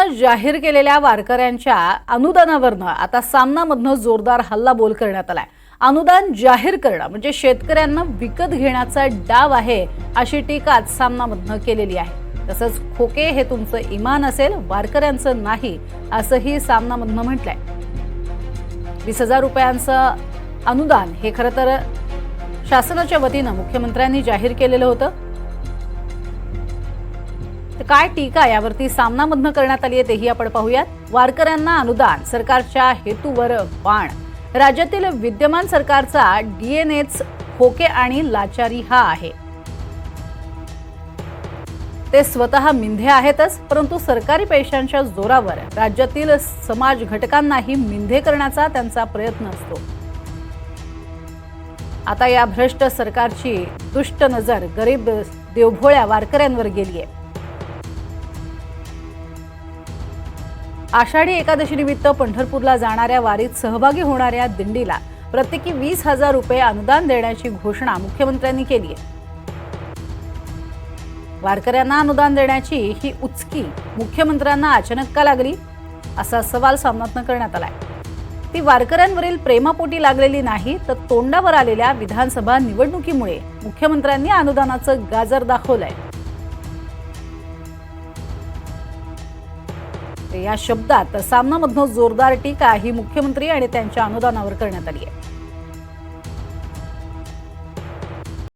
जाहीर केलेल्या वारकऱ्यांच्या अनुदानावरनं आता सामनामधनं जोरदार हल्लाबोल करण्यात आलाय. अनुदान जाहीर करणं म्हणजे शेतकऱ्यांना विकत घेण्याचा डाव आहे अशी टीकाच सामनामधनं केलेली आहे. तसंच खोके हे तुमचं इमान असेल वारकऱ्यांचं नाही असंही सामनामधनं म्हटलंय. वीस हजार रुपयांचं अनुदान हे खरं तर शासनाच्या वतीनं मुख्यमंत्र्यांनी जाहीर केलेलं होतं. तर काय टीका यावरती सामनामधनं करण्यात आली आहे तेही आपण पाहूयात. वारकऱ्यांना अनुदान सरकारच्या हेतूवर बाण. राज्यातील विद्यमान सरकारचा डीएनएच खोके आणि लाचारी हा आहे. ते स्वतः मिंधे आहेतच परंतु सरकारी पैशांच्या जोरावर राज्यातील समाज घटकांनाही मिंधे करण्याचा त्यांचा प्रयत्न असतो. आता या भ्रष्ट सरकारची दुष्ट नजर गरीब देवभोळ्या वारकऱ्यांवर गेली आहे आषाढी एकादशीनिमित्त पंढरपूरला जाणाऱ्या वारीत सहभागी होणाऱ्या दिंडीला प्रत्येकी वीस हजार रुपये अनुदान देण्याची घोषणा मुख्यमंत्र्यांनी केली आहे. वारकऱ्यांना अनुदान देण्याची ही उचकी मुख्यमंत्र्यांना अचानक का लागली? असा सवाल सामनातनं करण्यात आलाय. ती वारकऱ्यांवरील प्रेमापोटी लागलेली नाही तर तोंडावर आलेल्या विधानसभा निवडणुकीमुळे मुख्यमंत्र्यांनी अनुदानाचं गाजर दाखवलंय. या शब्दात सामनामधनं जोरदार टीका ही मुख्यमंत्री आणि त्यांच्या अनुदानावर करण्यात आली आहे.